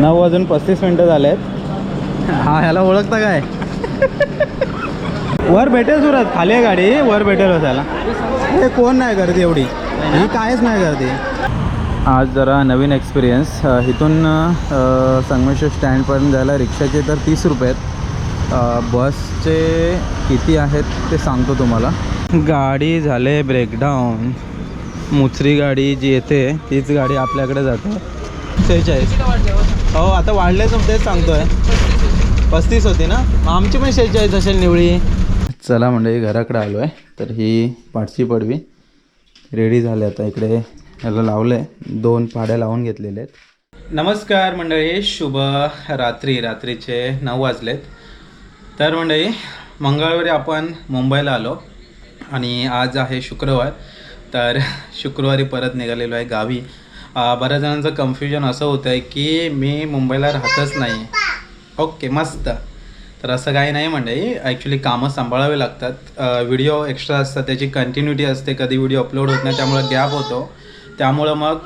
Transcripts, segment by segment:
नऊ वाजून पस्तीस मिनटं झाले आहेत हा ह्याला ओळखता काय? वर भेटेल सुरत खाली आहे गाडी वर भेटेल त्याला हे कोण नाही गर्दी एवढी. ही कायच नाही गर्दी. आज जरा नवीन एक्सपिरियन्स इथून संगमेश्वर स्टँडपर्यंत जायला रिक्षाचे तर तीस रुपये आहेत. बसचे किती आहेत ते सांगतो तुम्हाला. गाडी झाले ब्रेकडाऊन मुचरी गाडी जी येते तीच गाडी आपल्याकडे जाते. शेहेचाळीस हो आता वाढले तेच सांगतोय. पस्तीस होती ना? आमची पण शेहेचाळीस असेल निवळी. चला म्हणजे घराकडे आलो आहे तर ही पाठची पडवी. रेडी झाले आता इकडे. याला लावलं आहे दोन पाड्या लावून घेतलेल्या आहेत. नमस्कार मंडळी. शुभ रात्री. रात्रीचे नऊ वाजलेत. तर मंडळी मंगळवारी आपण मुंबईला आलो आणि आज आहे शुक्रवार. तर शुक्रवारी परत निघालेलो आहे गावी. बऱ्याच जणांचं कन्फ्युजन असं होतं आहे की मी मुंबईला राहतच नाही. ओके मस्त. तर असं काही नाही म्हणजे, मंडळी ॲक्च्युली कामं सांभाळावे लागतात. व्हिडिओ एक्स्ट्रा असतात त्याची कंटिन्युटी असते. कधी व्हिडिओ अपलोड होत नाही त्यामुळे गॅप होतो. त्यामुळं मग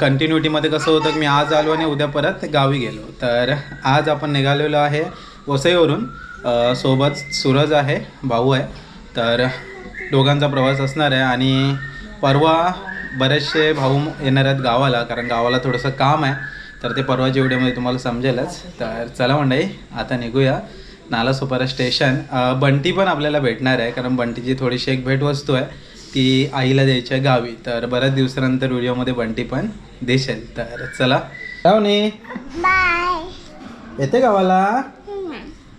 कंटिन्युटीमध्ये कसं होतं की मी आज आलो आणि उद्या परत गावी गेलो. तर आज आपण निघालेलो आहे वसईवरून. सोबत सूरज आहे भाऊ आहे. तर दोघांचा प्रवास असणार आहे आणि परवा बरेचसे भाऊ येणार आहेत गावाला कारण गावाला थोडंसं काम आहे. तर ते परवाच्या व्हिडिओमध्ये तुम्हाला समजेलच. तर चला मंडळी आता निघूया. नालासोपारा स्टेशन बंटी पण आपल्याला भेटणार आहे कारण बंटीची थोडीशी एक भेटवस्तू आहे. ती आईला द्यायची आहे गावी. तर बऱ्याच दिवसानंतर व्हिडिओमध्ये बंटी पण देशील तर चला. नाही येते गावाला?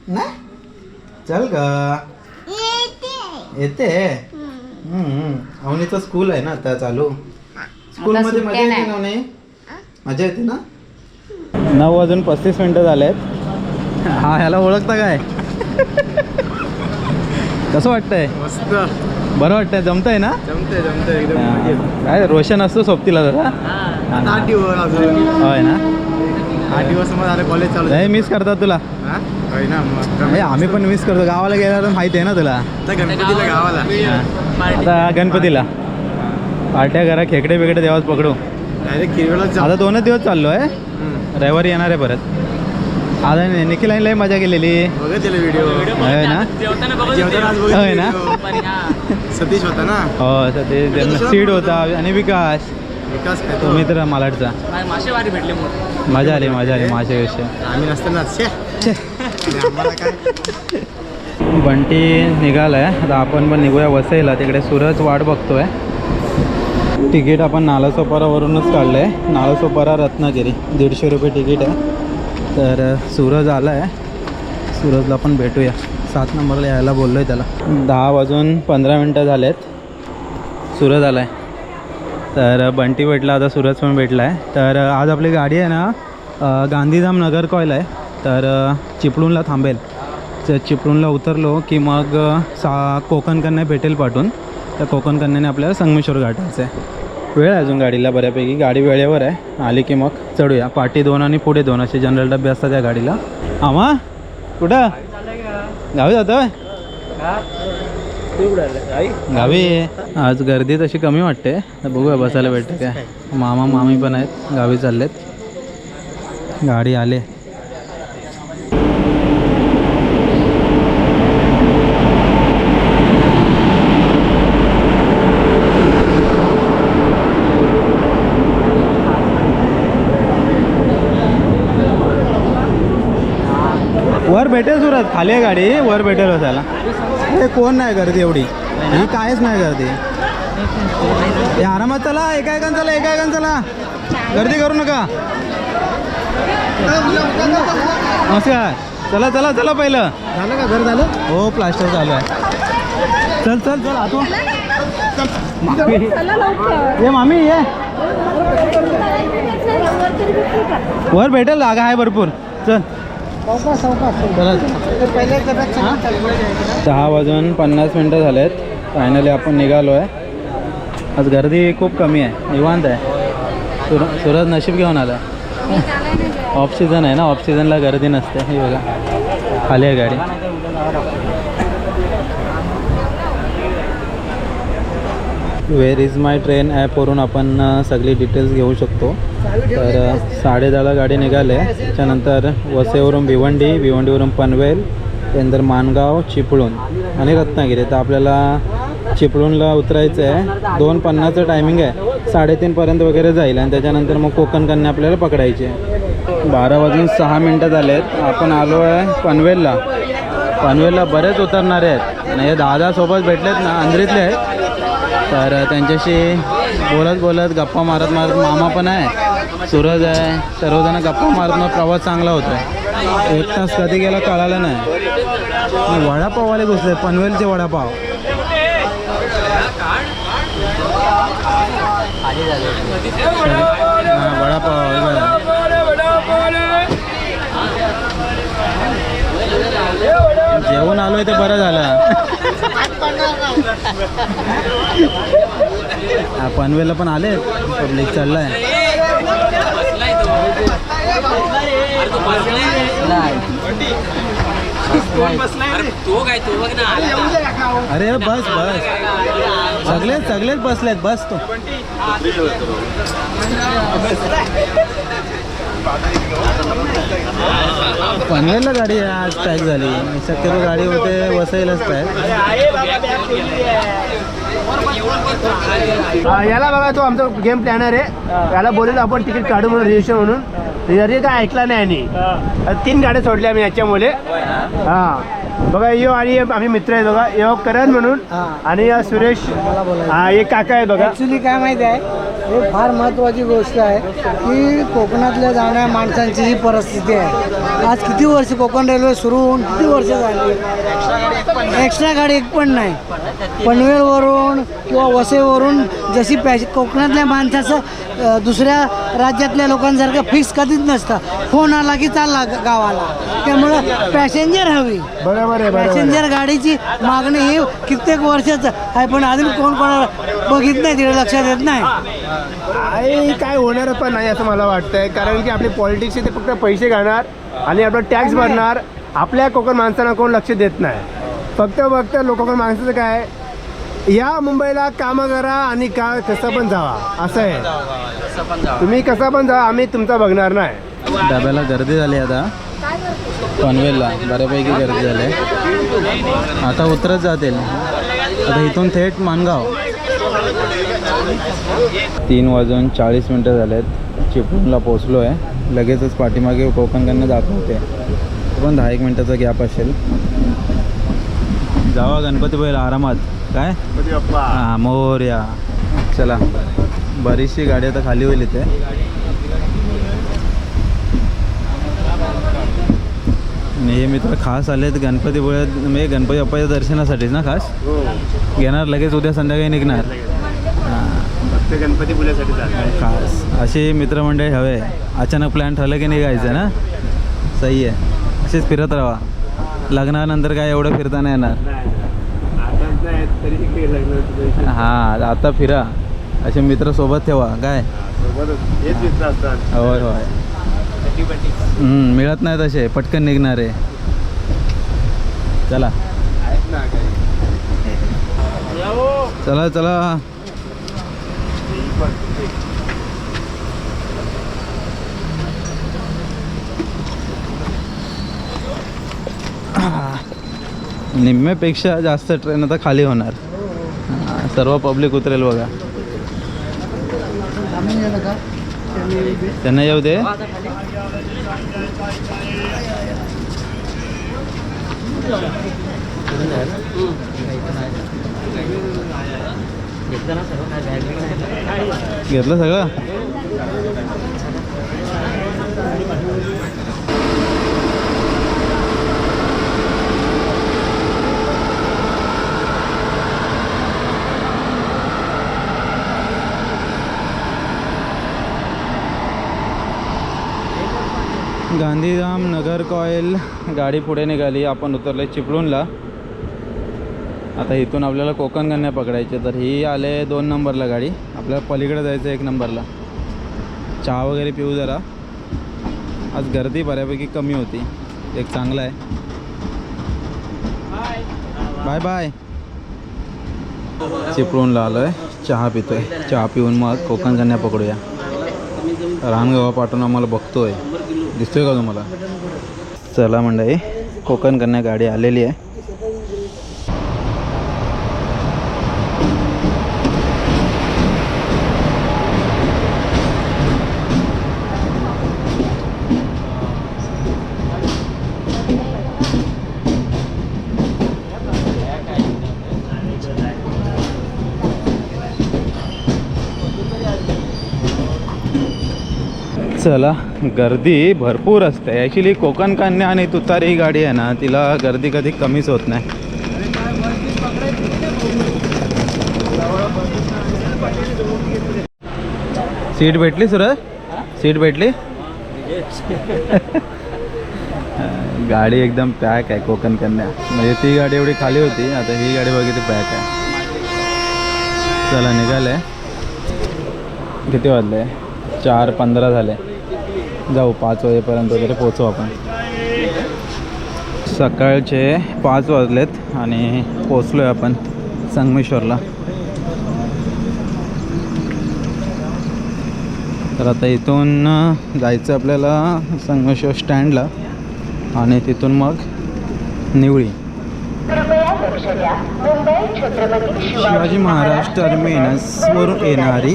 नाही चल ग. येते. अवनीचं स्कूल आहे ना आता चालू. स्कूल मध्ये मजा येते अवनी? मजा येते ना? नऊ वाजून पस्तीस मिनिटं झाले आहेत हा ह्याला ओळखता काय? कसं वाटतंय? मस्त. बरं वाटतंय जमतंय ना? जमते जमते एकदम काय रोशन असतो सोबतीला जरा? आता आठ दिवस अजून. होय ना? आठ दिवस मग झाले कॉलेज चालू लय मिस करतात तुला. हा? होय ना मग आम्ही पण मिस करतो. गावाला गेल्यावर माहिती आहे ना तुला? गणपतीला गावाला हा. आता गणपतीला. पार्ट्या घरा खेकडे बिकडे देवाच पकडू. डायरेक्ट किरवेळाच आता दोनच दिवस चाललो आहे. रविवारी येणार आहे परत. आता निखिल आणि लय मजा केलेली. व्हिडिओ होय ना? होय ना? सतीश होता ना? हो त्यांना सीड होता आणि विकास. तो मित्र मालाडचा. मासेवारी भेटले मोठे मजा आली मजा आली माझ्या विषय आम्ही नसताना बंटी निघाला आहे आता आपण पण निघूया वसईला. तिकडे सूरज वाट बघतोय. तिकीट आपण नालासोपारावरूनच काढलं आहे नालासोपारा रत्नागिरी. दीडशे रुपये तिकीट आहे. तर सूरज आला आहे सूरजला पण भेटूया. सात नंबरला यायला बोललो आहे त्याला. दहा वाजून पंधरा मिनटं झाले आहेत सूरज आला आहे तर बंटी भेटला. आता सूरज पण भेटला आहे तर आज आपली गाडी आहे ना गांधीधाम नगर कॉईल आहे तर चिपळूणला थांबेल. तर चिपळूणला उतरलो की मग सा कोकण कन्या भेटेल पाठवून त्या कोकण कन्याने आपल्याला संगमेश्वर गाठायचं आहे. वेळ आहे अजून गाडीला बऱ्यापैकी. गाडी वेळेवर आहे. आली की मग चढूया. पाठी दोन आणि पुढे दोन असे जनरल डबे असतात त्या गाडीला. आमा कुठं? गावी जातोय? गावी. आज गर्दी तशी कमी वाटते. तर बघूया बसायला भेटते काय. मामा मामी पण आहेत. गावी चाललेत. गाडी आले. सुरत खाली आहे गाडी वर भेटेल हो त्याला हे कोण नाही गर्दी एवढी? ही कायच नाही गर्दी हे आरामात चला एका एकान चला एका एकान चला गर्दी करू नका. नमस्कार. चला चला चला पहिलं. झालं का घर झालं? हो प्लास्टर चालू आहे. चल चल चल आतून. ये मामी ये. वर भेटेल जागा आहे भरपूर. चला. दहा वाजून पन्नास मिनटं झालेत. फायनली आपण निघालो आहे आज गर्दी खूप कमी आहे. निवांत आहे. सुर सुरज नशीब घेऊन आला ऑफ सीझन आहे ना? ऑफ सीझनला गर्दी नसते. हे बघा. खाली आहे गाडी. वेअर इज माय ट्रेन ॲपवरून आपण सगळी डिटेल्स घेऊ शकतो. तर साडेदहाला गाडी निघाले. त्याच्यानंतर वसईवरून भिवंडी भिवंडीवरून पनवेल त्यानंतर माणगाव चिपळूण आणि रत्नागिरी. तर आपल्याला चिपळूणला उतरायचं आहे. दोन पन्नासचं टायमिंग आहे. साडेतीनपर्यंत वगैरे जाईल आणि त्याच्यानंतर मग कोकण कन्या आपल्याला पकडायची आहे. बारा वाजून सहा मिनटं झाले आहेत आपण आलो आहे पनवेलला. पनवेलला बरेच उतरणारे आहेत. आणि हे दादासोबत भेटलेत ना अंधरीतले आहेत. तर त्यांच्याशी बोलत बोलत गप्पा मारत मारत मामा पण आहे सूरज आहे सर्वजण गप्पा मारत मग प्रवास चांगला होतो एक तास कधी गेला कळालं नाही. वडापाववाले घुसले पनवेलचे वडापाव. वडापाव हे बघा. जेवण आलोय ते बरं झालं. हा, पनवेलला पण आले. पब्लिक चाललाय. अरे अरे बस बस. सगळेच सगळेच बसलेत. बस तो. पनवेलला गाडी आज पॅक झाली. शक्यतो गाडी होते वसईलाच पॅक हा, याला बघा तो आमचा गेम प्लॅनर आहे. याला बोललेलो आपण तिकीट काढू म्हणून रजिस्टर म्हणून. तरी काय ऐकला नाही यांनी. तीन गाड्या सोडल्या आम्ही याच्यामुळे. हा. बघा यो आणि आम्ही मित्र आहेत बघा यो करण म्हणून आणि या सुरेश. हा एक काका आहे बघा. ॲक्च्युली काय माहिती आहे हे फार महत्त्वाची गोष्ट आहे की कोकणातल्या जाणाऱ्या माणसांची ही परिस्थिती आहे. आज किती वर्ष कोकण रेल्वे सुरू होऊन किती वर्ष झाली? एक्स्ट्रा गाडी एक पण नाही. पनवेलवरून किंवा वसईवरून जशी पॅश कोकणातल्या माणसाचं दुसऱ्या राज्यातल्या लोकांसारखं फिक्स कधीच नसतं. फोन आला की चालला गावाला. त्यामुळं पॅसेंजर हवी. बरोबर आहे बरोबर आहे. पॅसेंजर गाडीची मागणी ही कित्येक वर्षाचं आहे पण अजून कोण कोणाला बघित नाही तिकडे लक्षात येत नाही. आहे काय होणार पण नाही असं मला वाटतंय कारण की आपली पॉलिटिक्स ते फक्त पैसे घालणार आणि आपला टॅक्स भरणार. आपल्या कोकण माणसांना कोण लक्ष देत नाही? फक्त फक्त लोककोकण माणसाचं काय? या मुंबईला कामं करा आणि का कसं पण जावा असं आहे. तुम्ही कसं पण जावा आम्ही तुमचा बघणार नाही. डब्याला गर्दी झाली आता. पनवेलला. बऱ्यापैकी गर्दी झाली आता उतरत जातील. आता इथून थेट मानगाव. तीन वाजून चाळीस मिनटं झालेत. चिपळूणला पोचलो आहे लगेचच पाठीमागे कोकणकडनं दाखवते. पण दहा एक मिनटाचा गॅप असेल. जावा गणपती बैल आरामात. काय? हां मोर्या. चला. बरीचशी गाडी आता खाली होईल इथे. आणि हे मित्र खास आलेत गणपतीपुळ्यात म्हणजे गणपती बाप्पाच्या दर्शनासाठीच ना खास? घेणार लगेच उद्या संध्याकाळी निघणार? हां, फक्त गणपती पुण्यासाठी चालणार खास. असे मित्रमंडळी हवे अचानक प्लॅन ठरलं की निघायचं ना? सही आहे. असेच फिरत राहा. लग्नानंतर काय एवढं फिरता नाही येणार. हां आता फिरा. असे मित्र सोबत ठेवा. काय? होय होय. मिळत नाही तसे. पटकन निघणार आहे. चला. चला चला. निम्म्यापेक्षा जास्त ट्रेन आता खाली होणार. सर्व पब्लिक उतरेल बघा. त्यांना येऊ दे. घेतलं सगळं? गांधीधाम नगर कॉईल गाडी पुढे निघाली. आपण उतरले चिपळूणला. आता इथून आपल्याला कोकण कन्या पकडायचे. तर ही आले दोन नंबरला गाडी. आपल्याला पलीकडे जायचं एक नंबरला. चहा वगैरे पिऊ जरा. आज गर्दी बऱ्यापैकी कमी होती. एक चांगला आहे. Bye bye. चिपळूणला आलो आहे चहा पितोय. चहा पिऊन मग कोकण कन्या पकडूया. रानगावा पाठवून आम्हाला बघतोय. दिसतोय का तुम्हाला? चला मंडळी कोकण कन्या गाडी आलेली आहे. चला गर्दी भरपूर असते. ॲक्च्युली कोकण कन्या आणि तुतारी ही गाडी आहे ना तिला गर्दी कधी कमीच होत नाही. सीट भेटली सुरज? सीट भेटली? गाडी एकदम पॅक आहे कोकण कन्या. म्हणजे ती गाडी एवढी खाली होती आता ही गाडी बघितली पॅक आहे. चला निघाले. किती वाजले? चार पंधरा झाले. जाऊ पाच वाजेपर्यंत वगैरे पोचू आपण. सकाळचे पाच वाजलेत आणि पोचलो आहे आपण संगमेश्वरला. तर आता इथून जायचं आपल्याला संगमेश्वर स्टँडला आणि तिथून मग निवळी. शिवाजी महाराज टर्मिनसवरून येणारी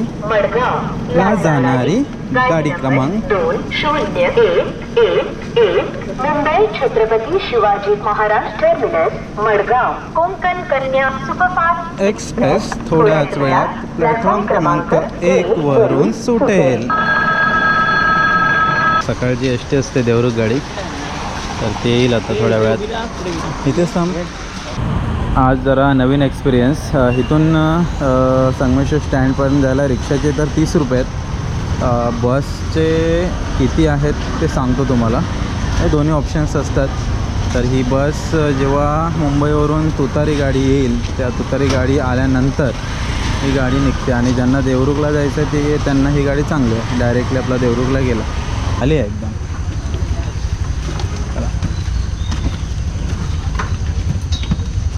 ला जाणारी गाडी क्रमांक शून्य एक एक एक Mumbai Chhatrapati Shivaji Maharaj terminus Madgaon. Konkan Kanya superfast express थोड्याच वेळात प्लॅटफॉर्म क्रमांक एक वरून सुटेल. सकाळची एस टी असते देवरुख गाडी तर ते येईल आता थोड्या वेळात. इथेच थांब. आज जरा नवीन एक्सपिरियन्स इथून संगमेश्वर स्टँडपर्यंत जायला रिक्षाचे तर तीस रुपये आहेत. बसचे किती आहेत ते सांगतो तुम्हाला. हे दोन्ही ऑप्शन्स असतात. तर ही बस जेव्हा मुंबईवरून तुतारी गाडी येईल त्या तुतारी गाडी आल्यानंतर ही गाडी निघते. आणि ज्यांना देवरुखला जायचं आहे ते त्यांना ही गाडी चांगली आहे. डायरेक्टली आपला देवरुखला गेला. आली आहे एकदम.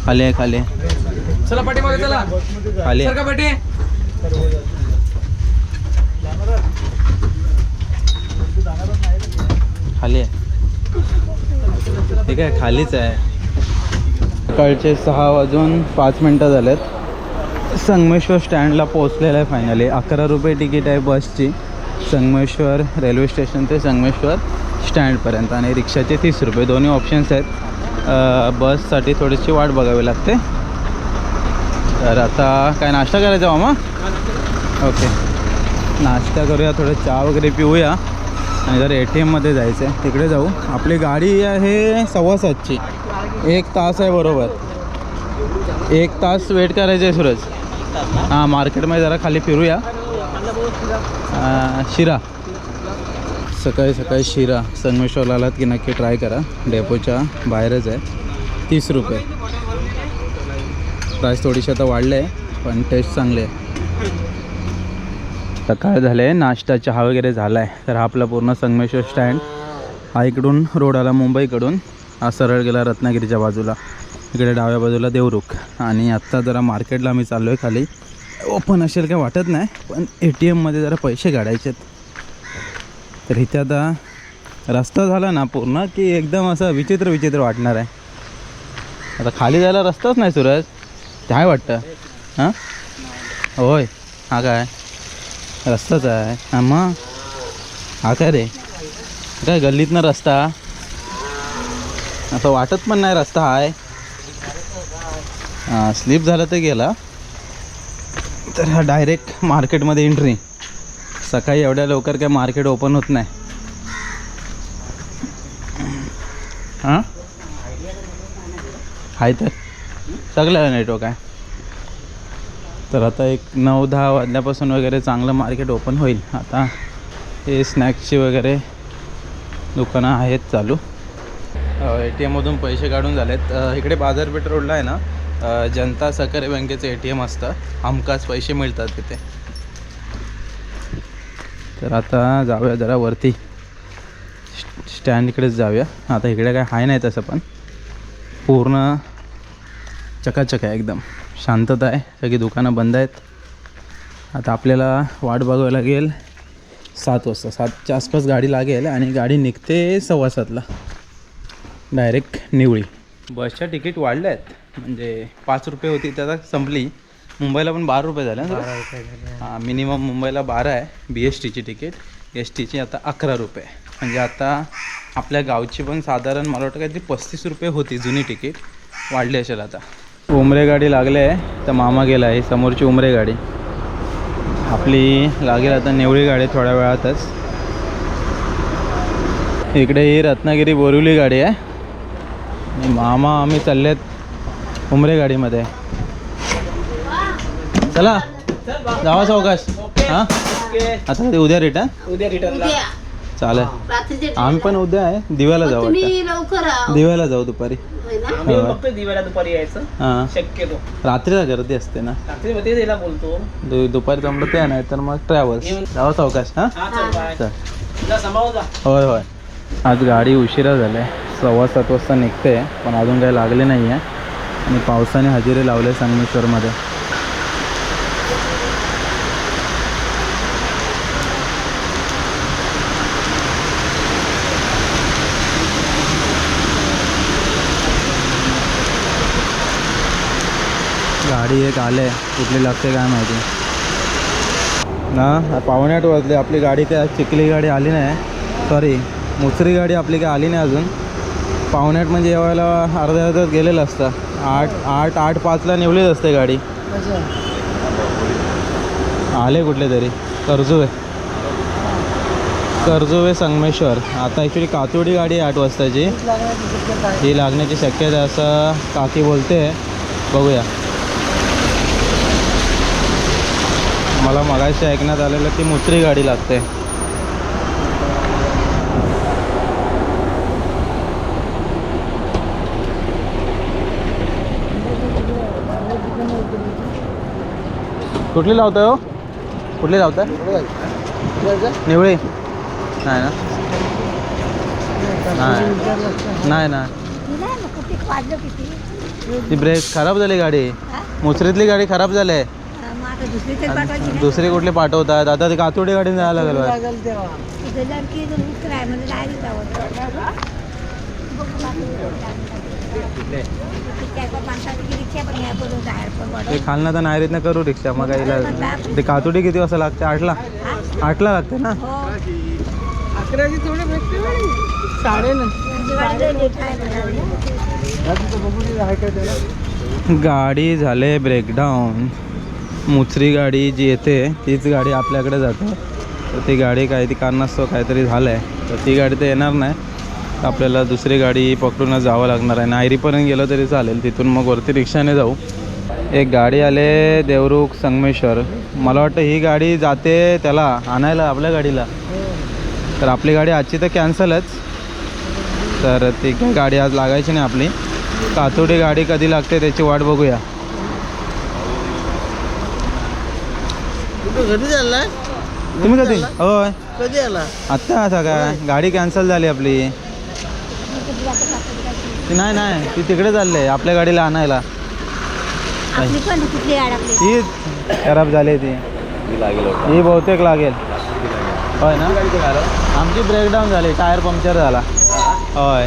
खाली आहे खाली आहे. चला पाठीमागे चला. खाली का पाठी. खाली आहे. ठीक आहे खालीच आहे. सकाळचे सहा वाजून पाच मिनटं झालेत. संगमेश्वर स्टँडला पोहोचलेलं आहे फायनली अकरा रुपये तिकीट आहे बसची संगमेश्वर रेल्वे स्टेशन ते संगमेश्वर स्टँडपर्यंत आणि रिक्षाचे तीस रुपये. दोन्ही ऑप्शन्स आहेत. बससाठी थोडीशी वाट बघावी लागते. तर आता काय नाश्ता करायचा मामा? ओके. नाश्ता करूया थोडं चहा वगैरे पिऊया. आणि जर ए टी एममध्ये जायचं आहे तिकडे जाऊ. आपली गाडी आहे सव्वा सातची. एक तास आहे बरोबर. एक तास वेट करायचं आहे सूरज. हां मार्केटमध्ये जरा खाली फिरूया. शिरा. सकाळी सकाळी शिरा संगमेश्वरला आलात की नक्की ट्राय करा. डेपोच्या बाहेरच आहे. तीस रुपये. प्राईस थोडीशी आता वाढले आहे पण टेस्ट चांगली आहे. सकाळ झाले नाश्ता चहा वगैरे झाला आहे तर हा आपला पूर्ण संगमेश्वर स्टँड हा इकडून रोड आला मुंबईकडून. हा सरळ गेला रत्नागिरीच्या बाजूला. इकडे डाव्या बाजूला देवरुख. आणि आत्ता जरा मार्केटला आम्ही चाललो आहे खाली. ओपन असेल काय वाटत नाही पण ए टी एममध्ये जरा पैसे काढायचे आहेत तर इथे आता रस्ता झाला ना पूर्ण की एकदम असं विचित्र विचित्र वाटणार आहे. आता खाली जायला रस्ताच नाही सूरज. काय वाटतं. हां? होय. हा काय? रस्ताच आहे. हां मग हा काय रे? काय गल्लीतनं रस्ता? असं वाटत पण नाही रस्ता आहे. हां स्लिप झालं तर गेला. तर हा डायरेक्ट मार्केटमध्ये एंट्री सकाळी एवढ्या लवकर काय मार्केट ओपन होत नाही. हां? आहे तर. सगळ्याला नेटवर्क आहे. तर आता एक नऊ दहा वाजल्यापासून वगैरे चांगलं मार्केट ओपन होईल. आता हे स्नॅक्सची वगैरे दुकानं आहेत चालू. ए टी एममधून पैसे काढून झालेत. इकडे बाजारपेठ रोडला आहे ना. जनता सहकारी बँकेचं ए टी एम असतं. हमखास पैसे मिळतात तिथे. तर आता जाऊया जरा वरती. स्टँडकडेच स्टँड इकडेच जाऊया. आता इकडे काय आहे नाही तसं पण. पूर्ण चकाचक आहे एकदम. शांतता आहे. सगळी दुकानं बंद आहेत. आता आपल्याला वाट बघावी लागेल. सात वाजता. सातच्या आसपास गाडी लागेल आणि गाडी निघते सव्वा सातला. डायरेक्ट निवळी. बसच्या तिकीट वाढल्या आहेत म्हणजे पाच रुपये होती त्याचा संपली. मुंबईला पण बारा रुपये झाले ना हां. मिनिमम मुंबईला बारा आहे. बी एस टीची तिकीट एस टीची आता अकरा रुपये. म्हणजे आता आपल्या गावची पण साधारण मला वाटतं काहीतरी पस्तीस रुपये होती जुनी तिकीट वाढली असेल आता. उमरे गाडी लागले आहे तर मामा गेला आहे समोरची उमरे गाडी. आपली लागेल आता नेवळी गाडी थोड्या वेळातच. इकडे ही रत्नागिरी बोरिवली गाडी आहे. मामा आम्ही चाललेत उमरे गाडीमध्ये. चला. जावा सावकाश हां? आता कधी उद्या रिटर्न उद्या रिटर्न चालेल. आम्ही पण उद्या आहे. दिव्याला जाऊ. दिव्याला जाऊ दुपारी. हो. दिव्याला यायचं. हां. शक्यतो. रात्रीला गर्दी असते ना. बोलतो. दुपारी जमलं ते नाही तर मग ट्रॅव्हल्स जावा सावकाश हां? हा होय होय. आज गाडी उशिरा झाली. आहे सव्वा सात वाजता निघते पण अजून काही लागले नाही आहे आणि पावसाने हजेरी लावले संगमेश्वरमध्ये. गाडी एक आले कुठली लागते काय माहिती. ना पावणे आठ वाजले आपली गाडी काय चिखली गाडी आली नाही. सॉरी मुसरी गाडी आपली काय आली नाही अजून. पावणे आठ म्हणजे यावेळेला अर्ध्या अर्ध्यात गेलेलं असतं. आठ आठ आठ पाचला निवलीच असते गाडी. आले कुठले तरी. कर्जुवे. कर्जुवे संगमेश्वर. आता ॲक्च्युली कातोडी गाडी आहे आठ वाजताची. ही लागण्याची शक्यता असं काकी बोलते. बघूया. मला मगाशी ऐकण्यात आलेलं की मुसरी गाडी लागते. कुठली लावताय हो? कुठली लावताय? निवळी. नाही ना? नाही. नाही ना ती ब्रेक खराब झाली गाडी. मुसरीतली गाडी खराब झाली. आहे दुसरी कुठली पाठवतात? आता ती कातोडी गाडी जायला लागलो आहे लागेल तेव्हा. ते खालना तर नायरीतनं करू रिक्षा मग यायला ते कातोडी किती वाजता लागते? आठला? आठला लागते ना? अकराची थोडे भेटते साडे गाडी झाले ब्रेकडाऊन मुचरी गाडी जी येते तीच गाडी आपल्याकडे जाते. तर ती गाडी काय ती कारणास्तव काहीतरी झालं आहे तर ती गाडी तर येणार नाही. आपल्याला दुसरी गाडी पकडूनच जावं लागणार आहे. नायरीपर्यंत गेलं तरी चालेल. तिथून मग वरती रिक्षाने जाऊ. एक गाडी आले देवरुख संगमेश्वर. मला वाटतं ही गाडी जाते त्याला आणायला आपल्या गाडीला. तर आपली गाडी आजची तर कॅन्सलच तर ती गाडी आज लागायची नाही आपली. कातोडी गाडी कधी लागते त्याची वाट बघूया. कधी चाललाय तुम्ही कधी? होय. कधी आला? आत्ता असा काय गाडी कॅन्सल झाली आपली. ती नाही नाही. ती तिकडे चालले आपल्या गाडीला आणायला. आपली पण कुठली ही खराब झाली ती. ही बहुतेक लागेल. होय ना? आमची ब्रेकडाऊन झाली टायर पंक्चर झाला. होय.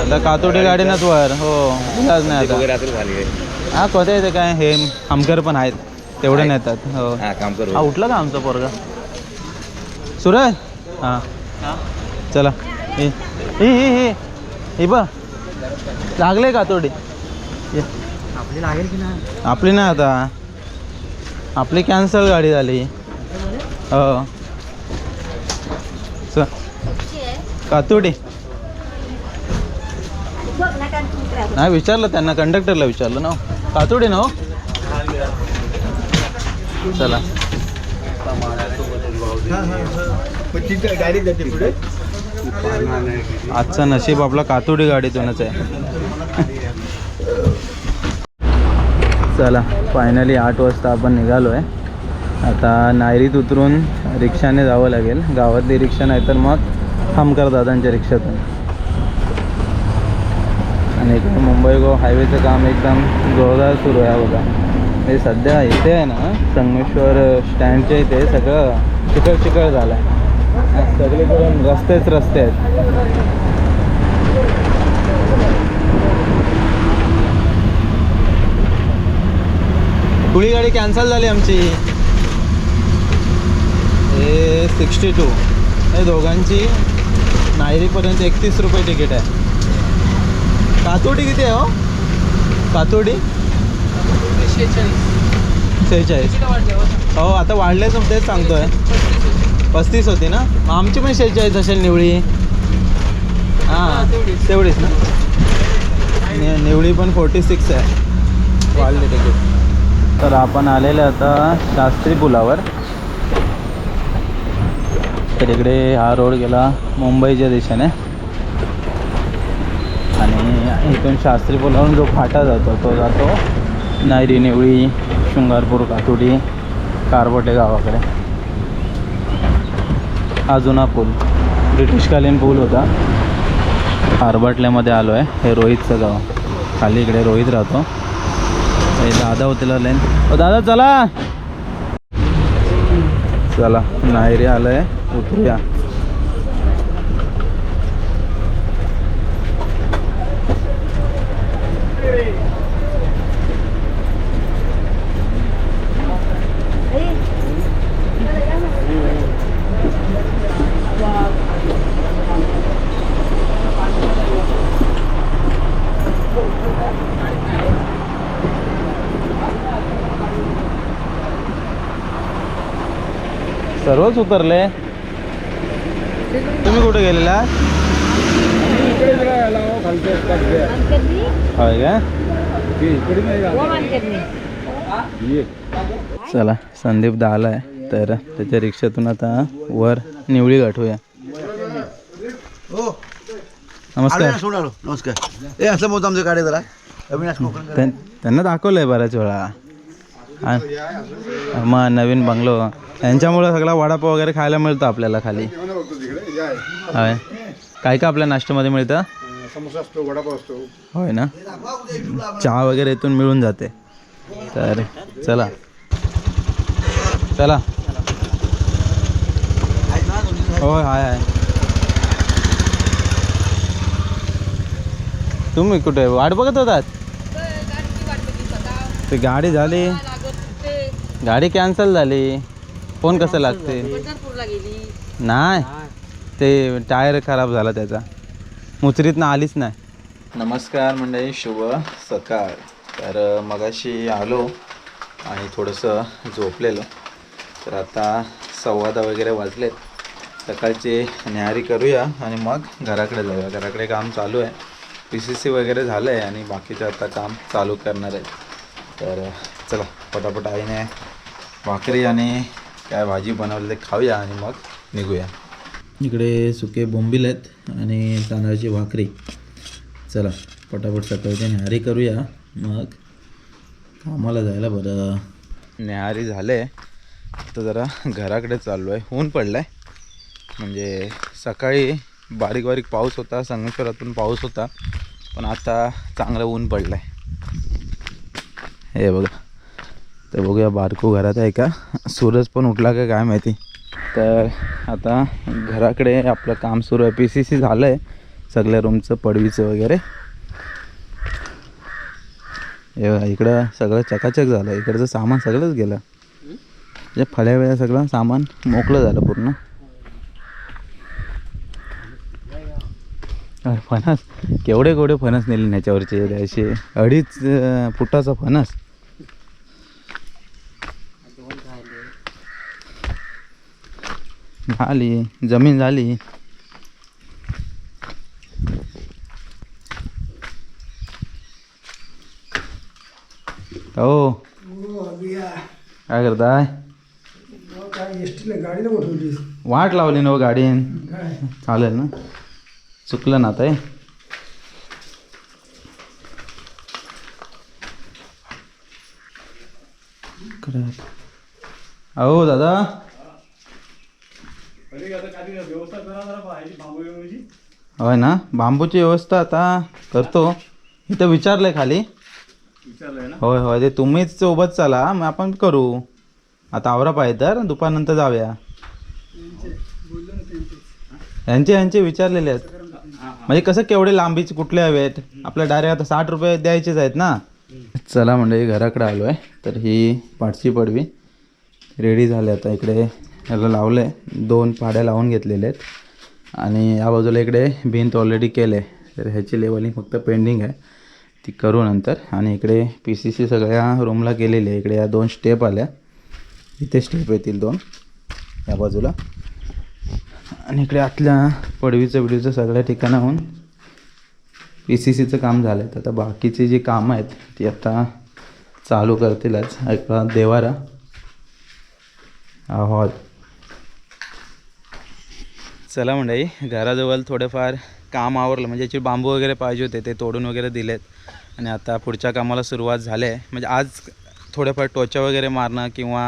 आता कातोडी गाडीनंच वर. हो नाही आता. हा कोणत्या येते काय? हे आमकर पण आहेत. तेवढे नेतात हो. हा उठला का आमचा पोरगा? सुरज? हां. चला. हे ही ही ही ही बघ. लागले कातोडी ये. आपली नाही? आता. आपली कॅन्सल गाडी झाली. हो. च कातोडी. नाही विचारलं त्यांना कंडक्टरला विचारलं ना कातोडी ना हो. चला. आजचा नशीब आपला कातोडी गाडीतूनच आहे. चला फायनली आठ वाजता आपण निघालो आहे आता नायरीत उतरून रिक्षाने जावं लागेल. गावातली रिक्षा नाही तर मग खामकर दादांच्या रिक्षातून. आणि इकडे मुंबई गो हायवेचं काम एकदम जोरदार सुरू आहे बघा. हे सध्या इथे आहे ना संगमेश्वर स्टँडच्या इथे सगळं चिकळ चिकळ झालं आहे सगळीकडून रस्तेच रस्ते आहेत. पुढी गाडी कॅन्सल झाली आमची? हे सिक्स्टी टू हे दोघांची नायरीपर्यंत एकतीस रुपये तिकीट आहे. कातोडी किती आहे हो? कातोडी? शेहेचाळीस. हो? आता वाढलेच तेच सांगतोय. पस्तीस होती. ना? आमची पण शेहेचाळीस असेल निवळी. हां तेवढीच. ना? नि निवळी पण फोर्टी सिक्स आहे. वाढले तिकीट तर आपण आलेले आता शास्त्री पुलावर. तर इकडे हा रोड गेला मुंबईच्या दिशेने. आणि इथून शास्त्री पुलावरून जो फाटा जातो तो जातो नायरी निवळी शृंगारपूर कातुडी कारवटे गावाकडे. हा जुना पूल. ब्रिटिशकालीन पूल होता. आरबाटल्यामध्ये आलो आहे हे रोहितचं गाव. खाली इकडे रोहित राहतो. हे दादा होते लेन ओ दादा चला. चला. नायरी आलं आहे उतरूया. सर्वच उतरले. तुम्ही कुठे गेलेला? होय का? चला संदीप दा आलाय तर त्याच्या रिक्षातून आता वर निवळी गाठूया. नमस्कार. नमस्कार. ए असं बोलतो आमच्या गाडी जरा. त्यांना दाखवलंय बऱ्याच वेळा. मग नवीन बंगलो. यांच्यामुळे सगळा वडापाव वगैरे खायला मिळतं आपल्याला खाली. होय. काय काय आपल्या नाश्त्यामध्ये मिळतं? समोसा असतो वडापाव असतो होय ना? चहा वगैरे इथून मिळून जाते. तर चला. चला. होय हाय हाय. तुम्ही कुठे? वाट बघत होतात? ते गाडी झाली. गाडी कॅन्सल झाली. फोन कसं लागते? नाही. ते टायर खराब झाला त्याचा. मुचरीतनं आलीच नाही. नमस्कार मंडळी शुभ सकाळ. तर मगाशी आलो आणि थोडंसं झोपलेलो. तर आता सव्वादा वगैरे वाजलेत. सकाळची न्याहारी करूया आणि मग घराकडे जाऊया. घराकडे काम चालू आहे. पी सी सी वगैरे झालं आहे आणि बाकीचं आता काम चालू करणार आहे. तर चला. पटापट आईने भाकरी आणि काय भाजी बनवली ते खाऊया आणि मग निघूया. इकडे सुके बोंबील आहेत आणि तांदळाची भाकरी. चला पटापट सकाळची न्याहारी करूया. मग कामाला जायला बरं. न्याहारी झाले. तर जरा घराकडे चाललो आहे ऊन पडलं आहे म्हणजे सकाळी बारीक बारीक पाऊस होता. संगमेश्वरातून पाऊस होता. पण आता चांगलं ऊन पडलं आहे हे बघा. तर बघूया बारकू घरात आहे का? सूरज पण उठला का काय माहिती? तर आता घराकडे आपलं काम सुरू आहे. पी सी सी झालं आहे सगळ्या रूमचं पडवीचं वगैरे. इकडं सगळं चकाचक झालं. इकडचं सामान सगळंच गेलं. म्हणजे फळ्या वेळा सगळं सामान मोकळं झालं पूर्ण. फणस. केवढे केवढे फणस नेले ह्याच्यावरचे? असे अडीच फुटाचा फणस. झाली जमीन झाली. हो. काय करताय? वाट लावली ना हो गाडीन. चालेल ना. चुकलं ना आता अहो दादा. होय ना? बांबूची व्यवस्था आता करतो. इथं विचारलंय खाली. होय होय. ते तुम्हीच सोबत चला मग आपण करू. आता आवरा पाहिजे तर दुपारनंतर जाऊया. यांचे यांचे विचारलेले आहेत. म्हणजे कसं केवढे लांबीचे कुठले हवे आहेत? आपल्याला डायरेक्ट आता साठ रुपये द्यायचेच आहेत ना? चला म्हणजे घराकडे आलो आहे तर ही पाठची पडवी. रेडी झाले आता इकडे. याला लावलं आहे दोन पाड्या लावून घेतलेल्या आहेत. आणि या बाजूला इकडे भिंत ऑलरेडी केले. तर ह्याची लेवलिंग फक्त पेंडिंग आहे. ती करू नंतर. आणि इकडे पी सी सी सगळ्या रूमला केलेली आहे. इकडे या दोन स्टेप आल्या. इथे स्टेप येतील दोन. या बाजूला. आणि इकडे आतल्या पडवीचं बिडवीचं सगळ्या ठिकाणाहून पी सी सीचं काम झालं आहे तर आता बाकीची जी कामं आहेत ती आता चालू करतीलच. ऐका देवारा. हा हॉल चला मंडळी घराजवळ थोडेफार काम आवरलं म्हणजे याचे बांबू वगैरे पाहिजे होते ते तोडून वगैरे दिलेत. आणि आता पुढच्या कामाला सुरुवात झाली आहे म्हणजे आज थोडेफार टोचा वगैरे मारणं किंवा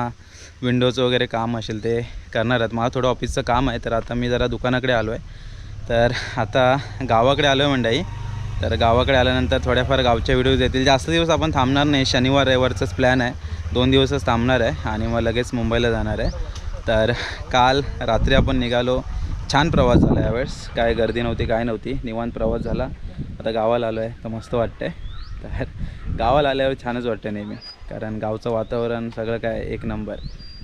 विंडोचं वगैरे काम असेल ते करणार आहेत. मला थोडं ऑफिसचं काम आहे तर आता मी जरा दुकानाकडे आलो आहे तर आता गावाकडे आलो आहे मंडळी. तर गावाकडे आल्यानंतर थोड्याफार गावच्या व्हिडिओज येतील जास्त दिवस आपण थांबणार नाही. शनिवार रविवारचाच प्लॅन आहे. दोन दिवसच थांबणार आहे आणि मग लगेच मुंबईला जाणार आहे. तर काल रात्री आपण निघालो. छान प्रवास झाला यावेळेस. काय गर्दी नव्हती काय नव्हती. निवांत प्रवास झाला. आता गावाला आलो आहे तर मस्त वाटतं आहे तर गावाला आल्यावर छानच वाटतं नेहमी. कारण गावचं वातावरण सगळं काय एक नंबर.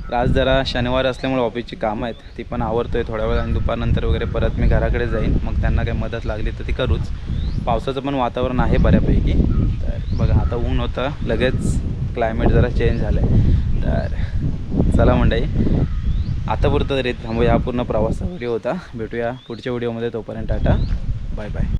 तर आज जरा शनिवार असल्यामुळे ऑफिसची कामं आहेत. ती पण आवरतो आहे थोड्या वेळ आणि दुपारनंतर वगैरे परत मी घराकडे जाईन. मग त्यांना काही मदत लागली तर ती करूच. पावसाचं पण वातावरण आहे बऱ्यापैकी. तर बघा आता ऊन होतं. लगेच क्लायमेट जरा चेंज झालं आहे तर चला मंडई आतापुरतं तरी थांबूया. हा पूर्ण प्रवासचा व्हिडिओ होता. भेटूया पुढच्या व्हिडिओमध्ये. तोपर्यंत टाटा. Bye bye.